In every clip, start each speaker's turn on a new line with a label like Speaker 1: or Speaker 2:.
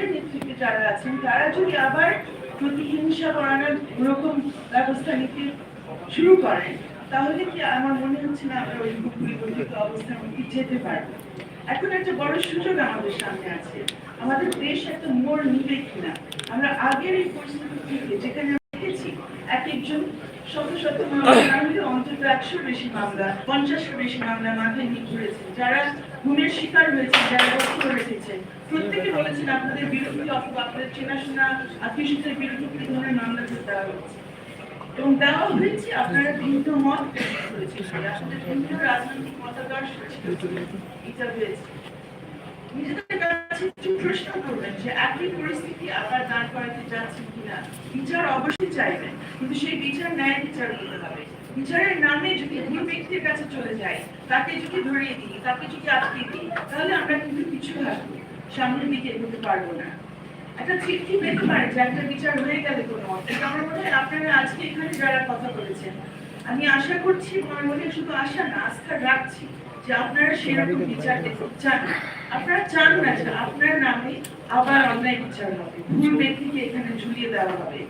Speaker 1: আমাদের নেতৃত্বে যারা আছেন, তারা যদি আবার প্রতিহিংসা করানোর ওরকম ব্যবস্থা নিতে শুরু করেন, তাহলে কি আমার মনে হচ্ছে না আমরা ওই পরিবর্তিত অবস্থার মধ্যে যেতে পারব? এখন একটা বড় সুযোগ আমাদের সামনে আছে। আমাদের দেশ একটা মোড় নিবে কিনা? আমরা আগের এই পরিস্থিতি থেকে যেখানে দেখেছি, এক একজন শত শত মামলা অন্তত একশো বেশি মামলা পঞ্চাশের বেশি মামলা মাথায় নিয়ে ঘুরেছে। যারা গুণের শিকার হয়েছে যারা রক্ত রেখেছে। প্রত্যেকে বলেছেন আপনাদের বিরুদ্ধে অথবা আপনাদের চেনাশোনা আত্মীয় বিরুদ্ধে কি ধরনের মামলা দেওয়া হয়েছে? এবং দেওয়া হয়েছে, আপনারা ভিন্ন মত নিজেদের কাছে একটু প্রশ্ন করবেন যে, একই পরিস্থিতি আবার দাঁড় করাতে যাচ্ছেন কিনা? বিচার অবশ্যই চাইবেন, কিন্তু সেই বিচার ন্যায় বিচার হতে হবে। বিচারের নামে যদি ভুল ব্যক্তির কাছে চলে যায় তাকে যদি ধরিয়ে দিই, তাকে যদি আটকে দিই, তাহলে আমরা কিন্তু কিছু থাকব সামনের দিকে এগোতে পারব না। একটা চিঠি পেতে পারে যে একটা বিচার হয়ে গেলে কোনো অর্থে। আমার মনে হয় আপনারা আজকে এখানে যারা কথা বলেছেন, আমি আশা করছি আমার মনে শুধু আশা না, আস্থা রাখছি যে আপনারা সেরকম বিচার চান। আপনারা চান না যে আপনার নামে আবার অন্যায় বিচার হবে। ভুল ব্যক্তিকে এখানে ঝুলিয়ে দেওয়া হবে।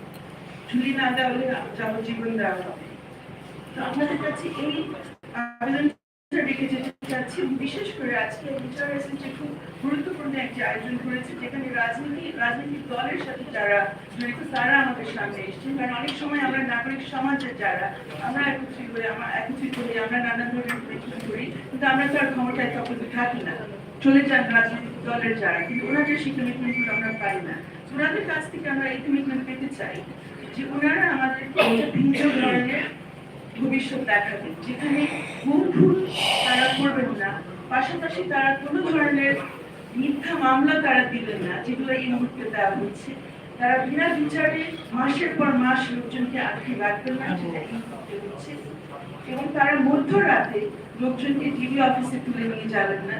Speaker 1: ঝুলিয়ে না দেওয়া হলে যাবজ্জীবন দেওয়া হবে। আপনাদের কাছে এই আবেদনটা রেখে যেতে চাচ্ছি বিশেষ করে আজকে বিচার এসেছে খুব গুরুত্বপূর্ণ একটি আয়োজন করেছে, যেখানে রাজনীতি, রাজনৈতিক দলের সাথে যারা জড়িত, তারা আমাদের সামনে এসেছেন। কারণ অনেক সময় আমরা নাগরিক সমাজের যারা, আমরা একত্রিত হয়ে, আমরা একত্রিত হই আমরা নানা ধরনের প্রশ্ন করি, কিন্তু আমরা তো আর ক্ষমতায় তখন থাকি না। চলে যান রাজনৈতিক দলের যারা, কিন্তু ওনাদের সেই কমিটমেন্টগুলো আমরা পাই না। ওনাদের কাছ থেকে আমরা এই কমিটমেন্ট পেতে চাই যে ওনারা আমাদের ভিন্ন ধরনের ভবিষ্যৎ দেখাবেন যেখানে গুম খুন তারা করবেন না, পাশাপাশি তারা কোনো ধরনের মিথ্যা মামলা তারা দিবেন না, যেগুলো এই মুহূর্তে দেওয়া হচ্ছে তারা বিনা বিচারে মাসের পর মাস লোকজনকে আটকে রাখবেন না এবং তারা মধ্যরাতে লোকজনকে টিভি অফিসে তুলে নিয়ে যাবেন না,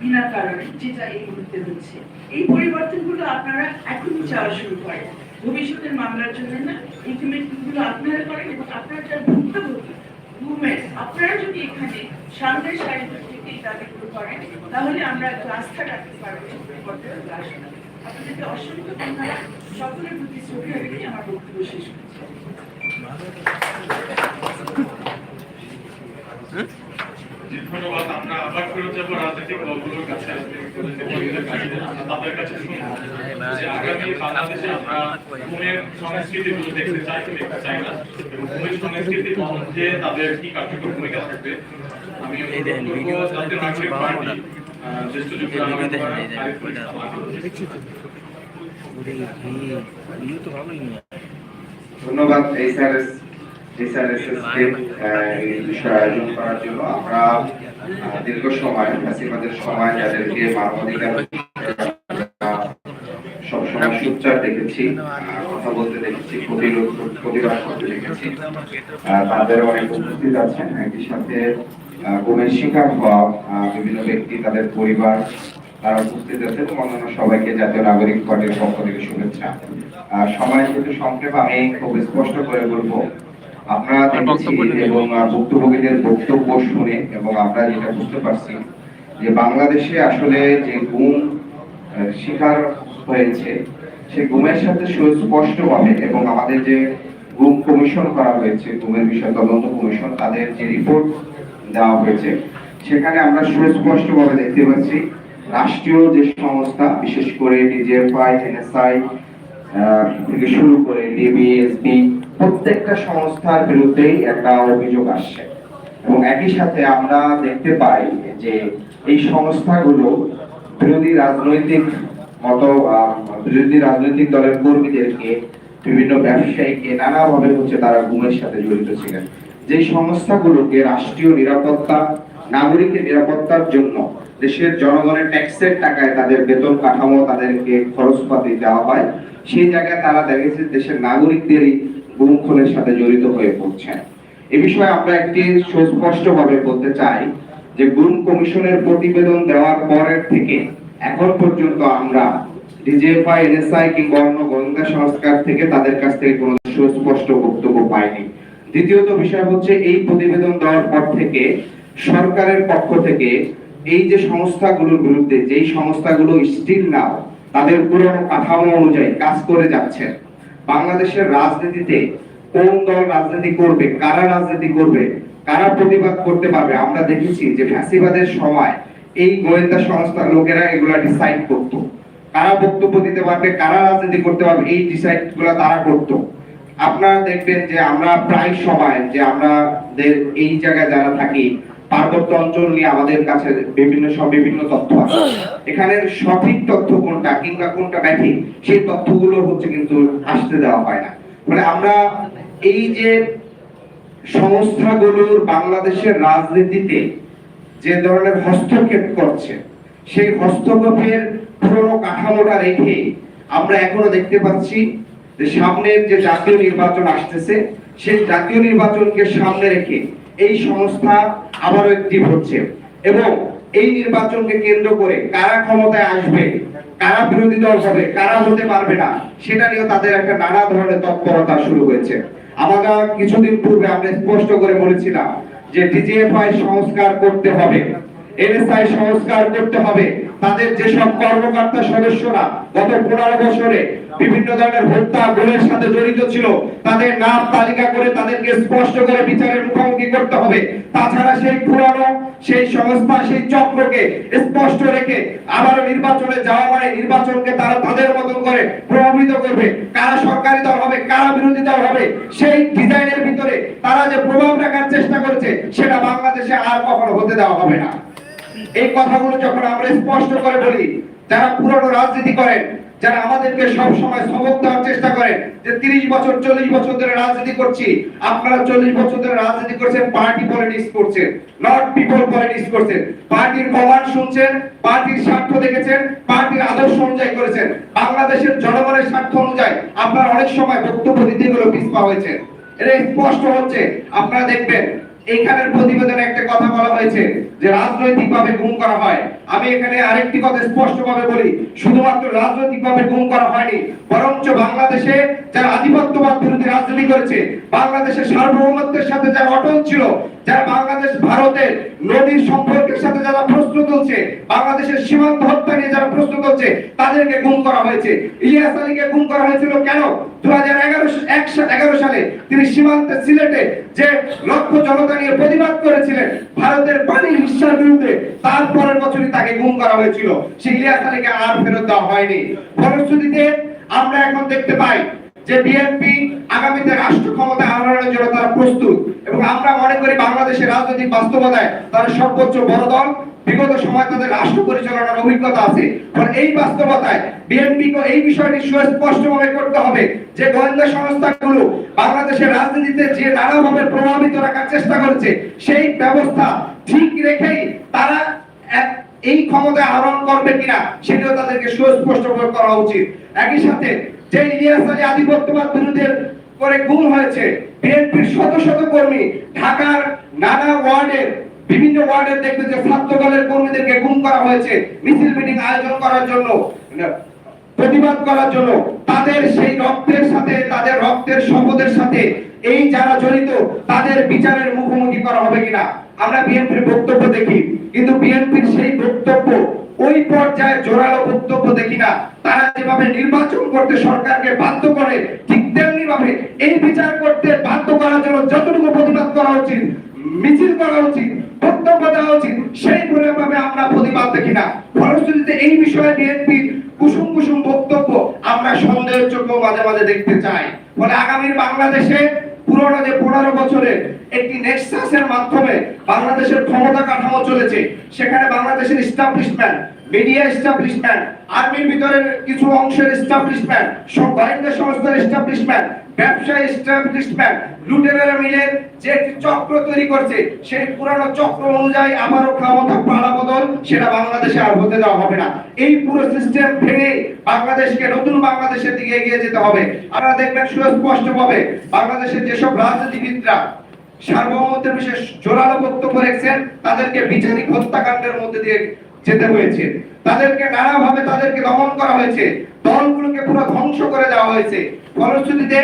Speaker 1: বিনা কারণে, যেটা এই মুহূর্তে হচ্ছে। এই পরিবর্তনগুলো আপনারা এখনই চাওয়া শুরু করেন। ভবিষ্যতের মামলার জন্য না এই কমিটমেন্টগুলো আপনারা করেন এবং আপনারা যারা ভুক্তভোগী আপনারা যদি এখানে সামনের সারি থেকে এই দাবিগুলো করেন, তাহলে আমরা আস্থা রাখতে পারব আপনাদেরকে অসংখ্য ধন্যবাদ। সকলের প্রতি শ্রদ্ধা রেখে আমার বক্তব্য শেষ করছি।
Speaker 2: ধন্যবাদ আমরা আবার ফেরত যাব রাজনৈতিক দলগুলোর কাছে তাদের কাছে যে আগামী বাংলাদেশে আমরা ঘুমের সংস্কৃতিগুলো দেখতে চাই কি দেখতে চাই না এবং ঘুমের সংস্কৃতির মধ্যে তাদের কি কার্যকর ভূমিকা থাকবে আমি জাতীয় নাগরিক পার্টি জ্যেষ্ঠ যুগ্ম
Speaker 3: এই ভিডিও
Speaker 4: আহ, শিকার হওয়া বিভিন্ন ব্যক্তি তাদের পরিবার তারা উপস্থিত আছেন এবং অন্যান্য সবাইকে জাতীয় নাগরিক পার্টির পক্ষ থেকে শুভেচ্ছা। সময় যেহেতু সংক্ষেপ আমি খুব স্পষ্ট করে বলব দেখেছি এবং ভুক্তভোগীদের বক্তব্য শুনে এবং আমরা যেটা বুঝতে পারছি যে বাংলাদেশে আসলে যে গুম শিকার হয়েছে সেই গুমের সাথে সুস্পষ্ট ভাবে এবং আমাদের যে গুম কমিশন করা হয়েছে গুমের বিষয়ে তদন্ত কমিশন তাদের যে রিপোর্ট দেওয়া হয়েছে সেখানে আমরা সুস্পষ্ট ভাবে দেখতে পাচ্ছি রাষ্ট্রীয় যে সংস্থা বিশেষ করে ডিজিএফআই এনএসআই থেকে শুরু করে ডিবিএসবি প্রত্যেকটা সংস্থার বিরুদ্ধেই একটা অভিযোগ আসছে এবং একই সাথে আমরা দেখতে পাই যে এই সংস্থাগুলো বিরোধী রাজনৈতিক মত বিরোধী রাজনৈতিক দলের কর্মীদেরকে বিভিন্ন ব্যবসায়ীকে নানাভাবে হচ্ছে তারা গুমের সাথে জড়িত ছিলেন। যে সংস্থাগুলোকে রাষ্ট্রীয় নিরাপত্তা, নাগরিকের নিরাপত্তার জন্য দেশের জনগণের ট্যাক্সের টাকায় তাদের বেতন কাঠামো তাদেরকে খরচপাতি দেওয়া হয়, সেই জায়গায় তারা দেখেছে দেশের নাগরিকদেরই গুম সাথে জড়িত হয়ে পড়ছেন। এ বিষয়ে আমরা একটি সুস্পষ্ট ভাবে বলতে চাই যে গুম কমিশনের প্রতিবেদন দেওয়ার পরের থেকে এখন পর্যন্ত আমরা ডিজিএফআই, এনএসআই কিংবা অন্য গোয়েন্দা সংস্কার থেকে তাদের কাছ থেকে কোনো সুস্পষ্ট বক্তব্য পাইনি। দ্বিতীয়ত বিষয় হচ্ছে এই প্রতিবেদন দেওয়ার পর থেকে সরকারের পক্ষ থেকে এই যে সংস্থাগুলোর বিরুদ্ধে, যেই সংস্থাগুলো স্টিল নাও তাদের পুরনো কাঠামো অনুযায়ী কাজ করে যাচ্ছেন বাংলাদেশের রাজনীতিতে কোন দল রাজনীতি করবে, কারা রাজনীতি করবে, কারা প্রতিবাদ করতে পারবে, আমরা দেখেছি যে ফ্যাসিবাদের সময় এই গোয়েন্দা সংস্থার লোকেরা এগুলা ডিসাইড করতো। কারা বক্তব্য দিতে পারবে, কারা রাজনীতি করতে পারবে, এই ডিসাইডগুলা তারা করতো। আপনারা দেখবেন যে আমরা প্রায় সময় যে আমাদের এই জায়গায় যারা থাকি পার্বত্য অঞ্চল নিয়ে আমাদের কাছে বিভিন্ন সব বিভিন্ন তথ্য আছে। সঠিক তথ্য কোনটা কিংবা কোনটা সেই তথ্যগুলো হচ্ছে কিন্তু আসতে দেওয়া হয় না। মানে আমরা এই যে সংস্থাগুলোর বাংলাদেশের রাজনীতিতে যে ধরনের হস্তক্ষেপ করছে, সেই হস্তক্ষেপের পুরনো কাঠামোটা রেখে আমরা এখনও দেখতে পাচ্ছি যে সামনের যে জাতীয় নির্বাচন আসতেছে, সেই জাতীয় নির্বাচনকে সামনে রেখে এই সংস্থা আবারও একটি হচ্ছে। এবং এই নির্বাচনকে কেন্দ্র করে কারা ক্ষমতায় আসবে, কারা বিরোধী দল হবে, কারা হতে পারবে না, সেটা নিয়েও তাদের একটা নানা ধরনের তৎপরতা শুরু হয়েছে। আমরা কিছুদিন পূর্বে আমরা স্পষ্ট করে বলেছিলাম যে ডিজিএফআই সংস্কার করতে হবে, এনএসআই সংস্কার করতে হবে, তাদের যেসব কর্মকর্তা সদস্যরা গত পনেরো বছরে বিভিন্ন ধরনের হত্যা, গুণের সাথে জড়িত ছিল। তাদের নাম তালিকা করে তাদেরকে স্পষ্ট করে বিচারের মুখোমুখি করতে হবে। তাছাড়া সেই পুরানো, সেই সংস্থা, সেই চক্রকে স্পষ্ট রেখে আবার নির্বাচনে যাওয়া মানে নির্বাচনকে তারা তাদের মতন করে প্রভাবিত করবে। কারা সরকারি দল হবে, কারা বিরোধী দল হবে, সেই ডিজাইনের ভিতরে তারা যে প্রভাব রাখার চেষ্টা করেছে, সেটা বাংলাদেশে আর কখনো হতে দেওয়া হবে না। এই কথাগুলো যখন আমরা স্পষ্ট করে বলি, যারা পুরনো রাজনীতি করেন যারা আমাদেরকে সব সময় সবক দেওয়ার চেষ্টা করেন যে তিরিশ বছর, চল্লিশ বছর ধরে রাজনীতি করছি, আপনারা চল্লিশ বছর ধরে রাজনীতি করছেন পার্টি পলিটিক্স করছেন নট পিপল পলিটিক্স করছেন। পার্টির কমান্ড শুনছেন, পার্টির স্বার্থ দেখেছেন, পার্টির আদর্শ অনুযায়ী করেছেন। বাংলাদেশের জনগণের স্বার্থ অনুযায়ী আপনারা অনেক সময় বক্তব্য দিতে গেলে পিছপা হয়েছে এটা স্পষ্ট হচ্ছে। আপনারা দেখবেন এইখানের প্রতিবেদনে একটা কথা বলা হয়েছে যে রাজনৈতিকভাবে গুম করা হয়। আমি এখানে আরেকটি কথা স্পষ্টভাবে বলি, শুধুমাত্র রাজনৈতিকভাবে গুম করা হয়নি, বরঞ্চ বাংলাদেশে যারা আধিপত্যবাদ বিরোধী রাজনীতি করেছে, বাংলাদেশের সার্বভৌমত্বের সাথে যারা অটল ছিল, যারা বাংলাদেশ ভারতের নদীর সম্পর্কের সাথে যারা প্রশ্ন তুলছে, বাংলাদেশের সীমান্ত হত্যা নিয়ে যারা প্রশ্ন তুলছে, তাদেরকে গুম করা হয়েছে। ইলিয়াস আলীকে গুম করা হয়েছিল কেন? দু হাজার এগারো সালে তিনি সীমান্তে সিলেটে যে লক্ষ্য জনতা নিয়ে প্রতিবাদ করেছিলেন, ভারতের পানি হিংসার বিরুদ্ধে তারপরের বছরই তাকে গুম করা হয়েছিল। সেই ইলিয়াস আলীকে আর ফেরত দেওয়া হয়নি। ফলশ্রুতিতে আমরা এখন দেখতে পাই যে বিএনপি আগামীতে রাষ্ট্র ক্ষমতা আহরণের জন্য তারা প্রস্তুত। এবং আমরা মনে করি বাংলাদেশের রাজনৈতিক বাস্তবতায় তারা সর্বোচ্চ বড় দল। বিগত সময় তাদের রাষ্ট্র পরিচালনার অভিজ্ঞতা আছে। এই বাস্তবতায় বিএনপি কে এই বিষয়টি সুস্পষ্টভাবে করতে হবে যে গোয়েন্দা সংস্থাগুলো বাংলাদেশের রাজনীতিতে যে নানাভাবে প্রভাবিত রাখার চেষ্টা করেছে, সেই ব্যবস্থা ঠিক রেখেই তারা এই ক্ষমতা আহরণ করবে কিনা, সেটাও তাদেরকে সুস্পষ্ট করা উচিত। একই সাথে যে ইলিয়াস আলী করে হয়েছে, বিএনপির শত শত কর্মী ঢাকার নানা ওয়ার্ডের, বিভিন্ন দেখবে যে ছাত্র দলের কর্মীদেরকে গুম করা হয়েছে, মিছিল মিটিং আয়োজন করার জন্য প্রতিবাদ করার জন্য। তাদের সেই রক্তের সাথে, তাদের রক্তের সাথে এই যারা জড়িত, তাদের বিচারের মুখোমুখি করা হবে কিনা, আমরা বিএনপির বক্তব্য দেখি। কিন্তু বিএনপির সেই বক্তব্য ওই পর্যায়ে জোরালো বক্তব্য দেখি না। তারা যেভাবে নির্বাচন করতে সরকারকে বাধ্য করে, ঠিক তেমনি ভাবে এই বিচার করতে বাধ্য করার জন্য যতটুকু প্রতিবাদ করা উচিত, মিছিল করা উচিত, বক্তব্য দেওয়া উচিত, সেই ভাবে আমরা প্রতিবাদ দেখি না। ফলশ্রুতিতে এই বিষয়ে বিএনপি কুসুম কুসুম বক্তব্য আমরা সন্দেহের চোখেও মাঝে মাঝে দেখতে চাই। ফলে আগামীর বাংলাদেশে পুরোনো যে পনেরো বছরের একটি নেক্সাসের মাধ্যমে বাংলাদেশের ক্ষমতা কাঠামো চলেছে, সেখানে বাংলাদেশের ইস্টাবলিশমেন্ট মিডিয়া ইস্টাবলিশমেন্ট আর্মির ভিতরের কিছু অংশের ইস্টাবলিশমেন্ট সব গোয়েন্দা সংস্থার ইস্টাবলিশমেন্ট ব্যবসা ইস্টাবলিশমেন্ট লুটেরারা মিলে যে চক্র তৈরি করছে, সেই পুরানো চক্র অনুযায়ী আবারও ক্ষমতা পালা বদল সেটা বাংলাদেশে আর হতে দেওয়া হবে না। এই পুরো সিস্টেম ভেঙে বাংলাদেশকে, নতুন বাংলাদেশের দিকে এগিয়ে যেতে হবে। আপনারা দেখবেন সুস্পষ্ট ভাবে বাংলাদেশের যেসব রাজনীতিবিদরা সার্বভৌমত্বের বিশেষ জোরালো বক্তব্য রেখেছেন, তাদেরকে বিচারিক হত্যাকাণ্ডের মধ্যে দিয়ে যেতে হয়েছে। তাদেরকে নানাভাবে তাদেরকে দমন করা হয়েছে। দলগুলোকে পুরো ধ্বংস করে দেওয়া হয়েছে। ফলশ্রুতিতে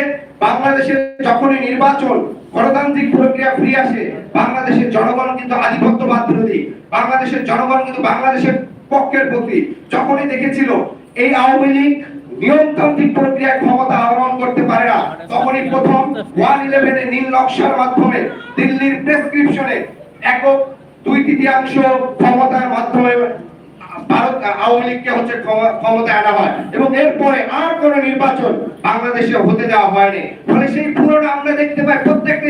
Speaker 4: বাংলাদেশের যখনই নির্বাচন, গণতান্ত্রিক প্রক্রিয়া ফিরে আসে, বাংলাদেশের জনগণ কিন্তু আধিপত্যবাদ বিরোধী। বাংলাদেশের জনগণ কিন্তু বাংলাদেশের পক্ষের প্রতি যখনই দেখেছিল এই আওয়ামী লীগ নিয়মতান্ত্রিক প্রক্রিয়ায় ক্ষমতা আহরণ করতে পারে না, তখনই প্রথম ওয়ান ইলেভেনের নীল নকশার মাধ্যমে দিল্লির প্রেসক্রিপশনে একক দুই তৃতীয়াংশ ক্ষমতার মাধ্যমে ভারত, আওয়ামী লীগকে হচ্ছে ক্ষম- ক্ষমতায় আনা হয়। এবং এরপরে আর কোন নির্বাচন বাংলাদেশে হতে দেওয়া হয়নি। ফলে সেই পুরোটা আমরা দেখতে পাই, প্রত্যেকটা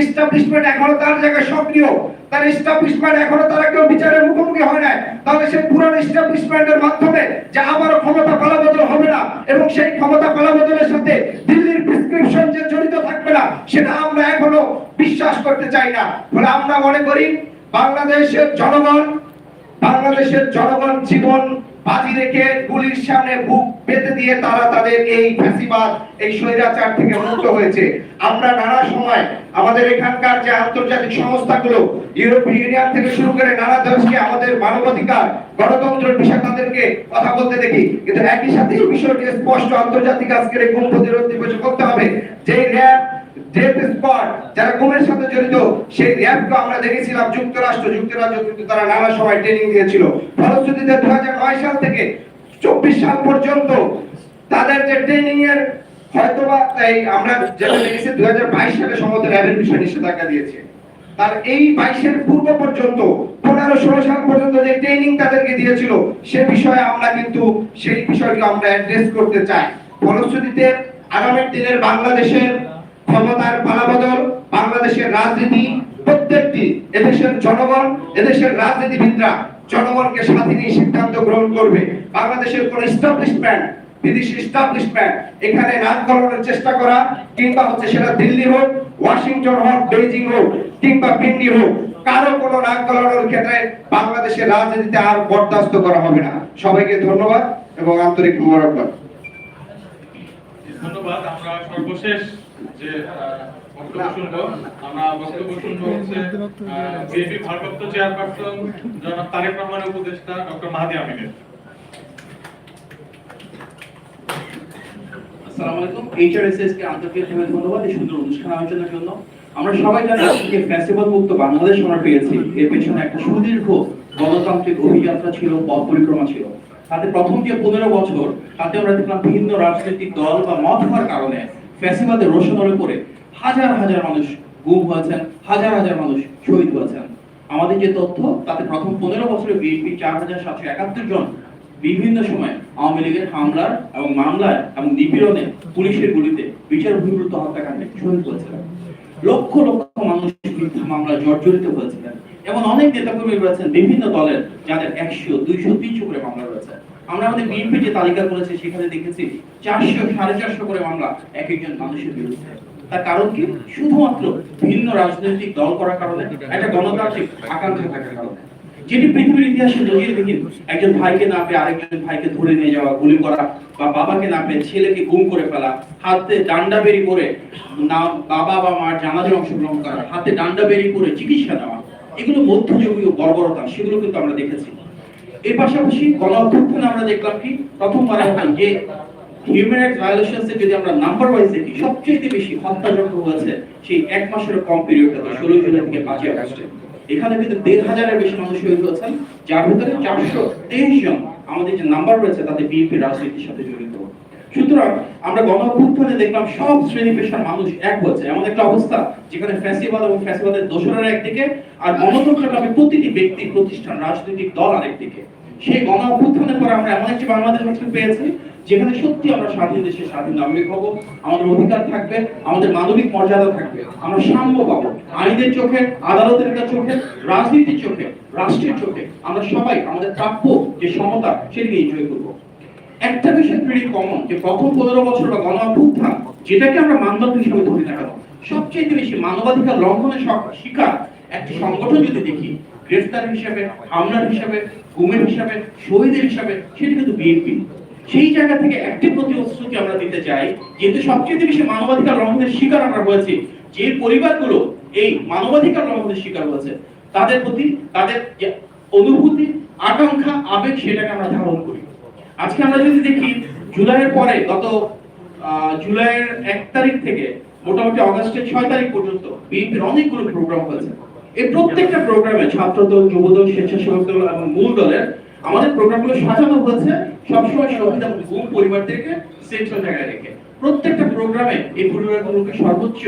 Speaker 4: এখনও তার জায়গায় সক্রিয়। তার এখনও তারা কেউ বিচারের মুখোমুখি হয় তাহলে সেই মাধ্যমে যে আবারও ক্ষমতা পালাবদল হবে না, এবং সেই ক্ষমতা পালাবদলের সাথে দিল্লির প্রেসক্রিপশন যে জড়িত থাকবে না, সেটা আমরা এখনও বিশ্বাস করতে চাই না। ফলে আমরা মনে করি বাংলাদেশের জনগণ বাংলাদেশের জনগণ জীবন বাজি রেখে গুলির সামনে বুক পেতে দিয়ে তারা তাদের এই ফ্যাসিবাদ, এই স্বৈরাচার থেকে মুক্ত হয়েছে। আমরা নানা সময় আমাদের এখানকার যে আন্তর্জাতিক সংস্থাগুলো, ইউরোপীয় ইউনিয়ন থেকে শুরু করে নানা দেশকে আমাদের মানবাধিকার, গণতন্ত্রের বিষয়ে তাদেরকে কথা বলতে দেখি। কিন্তু একই সাথে বিষয়টি স্পষ্ট আন্তর্জাতিক আজকের এই গুম প্রতিরোধ করতে হবে। যে র্যাব ডেথ স্পট যারা গুমের সাথে জড়িত, সেই আমরা দেখেছিলাম যুক্তরাষ্ট্র কিন্তু তারা নানা সময় ট্রেনিং দিয়েছিল ফলশ্রুতিতে দু সাল থেকে চব্বিশ সাল পর্যন্ত তাদের যে ট্রেনিং এর হয়তোবা আমরা যেটা দেখেছি দু সালে র্যাবের নিষেধাজ্ঞা দিয়েছে। এই বাইশের পূর্ব পর্যন্ত, পনেরো ষোলো সাল পর্যন্ত যে ট্রেনিং তাদেরকে দিয়েছিল, সে বিষয়ে আমরা কিন্তু সেই বিষয়টি আমরা অ্যাড্রেস করতে চাই। ফলশ্রুতিতে আগামী দিনের বাংলাদেশের ক্ষমতার পালাবদল, বাংলাদেশের রাজনীতি, প্রত্যেকটি এদেশের জনগণ, এদেশের রাজনীতিবিদরা জনগণকে সাথে নিয়ে সিদ্ধান্ত গ্রহণ করবে। বাংলাদেশের কোন এস্টাবলিশমেন্ট বিদেশি এখানে চেষ্টা করা, কিংবা হচ্ছে সেটা দিল্লি হোক, ওয়াশিংটন হোক, বেইজিং হোক, কিংবা হোক, কারও কোনো নাক গলানোর ক্ষেত্রে বাংলাদেশের রাজনীতিতে আর বরদাস্ত করা হবে না। সবাইকে ধন্যবাদ এবং আন্তরিক
Speaker 2: ধন্যবাদ, আমরা সর্বশেষ যে আমরা
Speaker 5: সবাই জানি মুক্ত বাংলাদেশ আমরা পেয়েছি। এর পেছনে একটা সুদীর্ঘ গণতান্ত্রিক অভিযাত্রা ছিল, পথ পরিক্রমা ছিল। তাতে প্রথম যে পনেরো বছর, তাতে আমরা দেখলাম ভিন্ন রাজনৈতিক দল বা মত হওয়ার কারণে ফ্যাসিবাদের রোশনের উপরে হাজার হাজার মানুষ গুম হয়েছেন, হাজার হাজার মানুষ শহীদ হয়েছেন। আমাদের যে তথ্য, তাতে প্রথম পনেরো বছরে বিএনপি চার হাজার সাতশো একাত্তর জন বিভিন্ন সময় আওয়ামী লীগের হামলার এবং মামলায় এবং নিপীড়নে পুলিশের গুলিতে বিচার বহির্ভূত হত্যাকাণ্ডে শহীদ হয়েছিলেন লক্ষ লক্ষ মানুষ মিথ্যা মামলা জর্জরিত হয়েছিলেন। এবং অনেক নেতাকর্মী রয়েছেন বিভিন্ন দলের, যাদের একশো, দুইশো, তিনশো করে মামলা রয়েছে। আমরা আমাদের বিএনপি যে তালিকা করেছি, সেখানে দেখেছি চারশো, সাড়ে চারশো করে মামলা এক একজন মানুষের বিরুদ্ধে। তার কারণ কি? শুধুমাত্র ভিন্ন রাজনৈতিক দল করার কারণে, একটা গণতান্ত্রিক আকাঙ্ক্ষা থাকার কারণে। যেটি পৃথিবীর ইতিহাসে নজির বিহীন একজন ভাইকে না পেয়ে আরেকজন ভাইকে ধরে নিয়ে যাওয়া, গুলি করা বা বাবাকে না পেয়ে ছেলেকে গুম করে ফেলা, হাতে ডান্ডা বেরি করে না বাবা বা মার জানাজায় অংশগ্রহণ করা, হাতে ডান্ডা বেরি করে চিকিৎসা নেওয়া, এগুলো মধ্যযুগীয় বর্বরতা, সেগুলো কিন্তু আমরা দেখেছি। এর পাশাপাশি গণ আমরা দেখলাম কি, প্রথমবার আমরা যে হিউম্যান রাইটস ভায়োলেশনস যদি আমরা নাম্বার ওয়াইজ দেখি সবচেয়ে বেশি হত্যাযজ্ঞ হয়েছে সেই এক মাসের কম পিরিয়ডটাতে ষোলো জুলাই থেকে পাঁচই আগস্টে। এখানে কিন্তু দেড় হাজারের বেশি মানুষ শহীদ হয়েছেন, যার ভিতরে চারশো তেইশ জন আমাদের যে নাম্বার রয়েছে, তাতে বিএনপি রাজনীতির সাথে জড়িত। সুতরাং আমরা গণ অভ্যুত্থানে দেখলাম সব শ্রেণি পেশার মানুষ এক হচ্ছে। এমন একটা অবস্থা যেখানে ফ্যাসিবাদ এবং ফ্যাসিবাদের দোসরের একদিকে আর গণতন্ত্রের প্রতিটি ব্যক্তি, প্রতিষ্ঠান, রাজনৈতিক দল আরেকদিকে। সেই গণ অভ্যুত্থানের পর আমরা এমন একটি বাংলাদেশ আজকে পেয়েছি, যেখানে সত্যি আমরা স্বাধীন দেশে স্বাধীন নাগরিক হব, আমাদের অধিকার থাকবে, আমাদের মানবিক মর্যাদা থাকবে। আমরা সাম্য পাবো। আইনের চোখে, আদালতের চোখে, রাজনীতির চোখে, রাষ্ট্রের চোখে আমরা সবাই, আমাদের প্রাপ্য যে সমতা সেটিকে এনজয় করব। একটা বিষয় ভেরি কমন যে প্রথম পনেরো বছর বা গণ অভ্যুত্থান যেটাকে আমরা মানদণ্ড হিসেবে ধরি না কেন সবচেয়ে বেশি মানবাধিকার লঙ্ঘনের শিকার একটি সংগঠন যদি দেখি, গ্রেফতার হিসাবে, হামলার হিসাবে, গুমের হিসাবে, শহীদের হিসাবে, সেটা কিন্তু বিএনপি সেই জায়গা থেকে একটি প্রতিশ্রুতি আমরা দিতে চাই, যেহেতু সবচেয়ে বেশি মানবাধিকার লঙ্ঘনের শিকার আমরা হয়েছি, যে পরিবারগুলো এই মানবাধিকার লঙ্ঘনের শিকার হয়েছে, তাদের প্রতি, তাদের অনুভূতি, আকাঙ্ক্ষা, আবেগ, সেটাকে আমরা ধারণ করি। আজকে আমরা যদি দেখি, জুলাইয়ের পরে, গত জুলাইয়ের এক তারিখ থেকে, মোটামুটি অগস্টের ছয় তারিখ পর্যন্ত বিএনপির অনেকগুলো প্রোগ্রাম হয়েছে। এই প্রত্যেকটা প্রোগ্রামে ছাত্রদল, যুবদল, স্বেচ্ছাসেবক দল এবং মূল দলের আমাদের প্রোগ্রামগুলো সাজানো হয়েছে। সবসময় শহীদ এবং গুম পরিবারদেরকে সেন্ট্রাল জায়গায় রেখে। প্রত্যেকটা প্রোগ্রামে এই পরিবারগুলোকে সর্বোচ্চ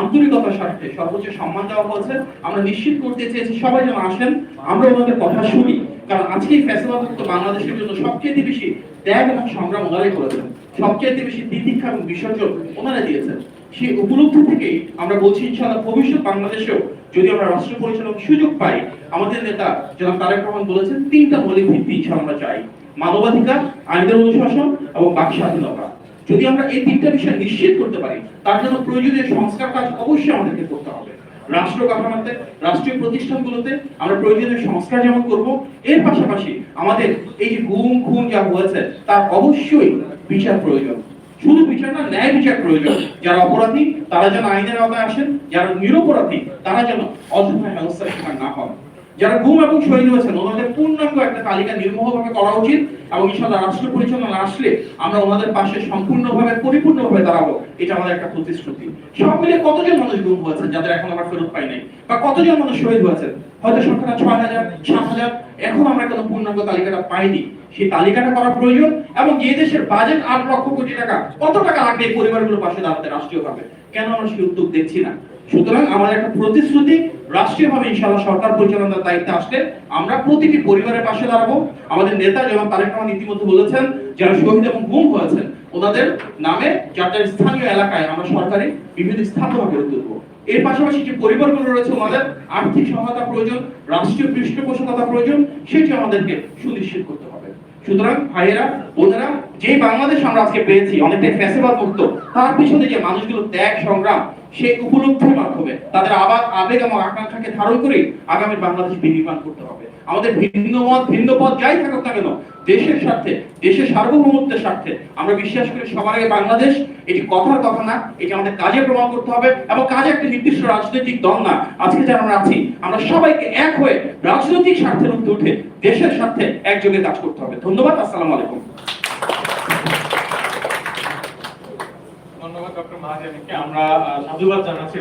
Speaker 5: আন্তরিকতার সাথে, সর্বোচ্চ সম্মান দেওয়া হয়েছে। আমরা নিশ্চিত করতে চেয়েছি, সবাই যেন আসেন। আমরা ওনাদের কথা শুনি। আজকে ফ্যাসিবাদ বাংলাদেশের জন্য সবচেয়ে বেশি ত্যাগ এবং সংগ্রাম ওনারাই করেছেন। সবচেয়ে বেশি তিতিক্ষা এবং বিসর্জন ওনারা দিয়েছেন। সেই উপলব্ধি থেকেই আমরা বলছি, ইনশাআল্লাহ ভবিষ্যৎ বাংলাদেশেও যদি আমরা রাষ্ট্র পরিচালনার সুযোগ পাই, আমাদের নেতা জনাব তারেক রহমান বলেছেন, তিনটা মৌলিক ভিত্তি ইনশাআল্লাহ আমরা চাই। মানবাধিকার আইনের অনুশাসন এবং বাক স্বাধীনতা। যদি আমরা এই তিনটা বিষয় নিশ্চিত করতে পারি, তার জন্য প্রয়োজনীয় সংস্কার কাজ অবশ্যই আমাদেরকে করতে হবে। রাষ্ট্র কাঠামোতে রাষ্ট্রীয় প্রতিষ্ঠানগুলোতে আমরা প্রয়োজনীয় সংস্কার যেমন করব, এর পাশাপাশি আমাদের এই যে গুম, খুন যা হয়েছে তার অবশ্যই বিচার প্রয়োজন। শুধু বিচার না, ন্যায় বিচার প্রয়োজন। যারা অপরাধী, তারা যেন আইনের আওতায় আসেন, যারা নিরপরাধী, তারা যেন অযথা ব্যবস্থার শিকার না হন। যারা গুম এবং শহীদ হয়েছেন ওনাদের পূর্ণাঙ্গ একটা তালিকা নির্মোহভাবে করা উচিত এবং ইনশাআল্লাহ রাষ্ট্র পরিচালনা আসলে আমরা ওনাদের পাশে সম্পূর্ণভাবে, পরিপূর্ণভাবে দাঁড়াবো। এটা আমাদের একটা প্রতিশ্রুতি। সব মিলে কতজন মানুষ গুম হয়েছেন যাদের এখন আমরা ফেরত পাই নাই? বা কতজন মানুষ শহীদ হয়েছেন? হয়তো সংখ্যাটা ছয় হাজার, সাত হাজার। এখন আমরা কোনো পূর্ণাঙ্গ তালিকাটা পাইনি। সেই তালিকাটা করা প্রয়োজন এবং যে দেশের বাজেট আট লক্ষ কোটি টাকা, কত টাকা লাগবে এই পরিবারগুলোর পাশে দাঁড়াতে রাষ্ট্রীয়ভাবে? কেন আমরা সেই উদ্যোগ দেখছি না? সুতরাং আমাদের একটা প্রতিশ্রুতি, রাষ্ট্রীয়ভাবে ইনশাআল্লাহ সরকার পরিচালনার দায়িত্বে আসলে আমরা প্রতিটি পরিবারের পাশে দাঁড়াবো। আমাদের নেতা যেমন তারেক রহমান ইতিমধ্যে বলেছেন, যারা শহীদ এবং গুম হয়েছেন, ওনাদের নামে যার স্থানীয় এলাকায় আমরা সরকারি বিভিন্ন স্থাপনা করে তুলবো। এর পাশাপাশি যে পরিবারগুলো রয়েছে, ওনাদের আর্থিক সহায়তা প্রয়োজন, রাষ্ট্রীয় পৃষ্ঠপোষকতা প্রয়োজন, সেটি আমাদেরকে সুনিশ্চিত করতে হবে। সুতরাং ভাইয়েরা, বোনেরা, যে বাংলাদেশ আমরা আজকে পেয়েছি, অনেকটাই ফ্যাসেবাদ মুক্ত তার পিছনে যে মানুষগুলো ত্যাগ, সংগ্রাম, সেই উপলব্ধির মাধ্যমে তাদের আবার আবেগ এবং আকাঙ্ক্ষাকে ধারণ করে আগামী বাংলাদেশ বিনির্মাণ করতে হবে। আমাদের ভিন্ন মত, ভিন্ন পথ যাই থাকুক না কেন, দেশের স্বার্থে, দেশের সার্বভৌমত্বের স্বার্থে আমরা বিশ্বাস করি সবার আগে বাংলাদেশ, এটি কথার কথা না, এটি আমাদের কাজে প্রমাণ করতে হবে এবং কাজে একটা নির্দিষ্ট রাজনৈতিক দল না। আজকে যারা আমরা আছি, আমরা সবাইকে এক হয়ে রাজনৈতিক স্বার্থের ঊর্ধ্বে উঠে দেশের স্বার্থে একযোগে কাজ করতে হবে। ধন্যবাদ, আসসালামু আলাইকুম।
Speaker 2: ধন্যবাদ, ডক্টর মাহাজানিকে। আমরা সাধুবাদ জানাচ্ছি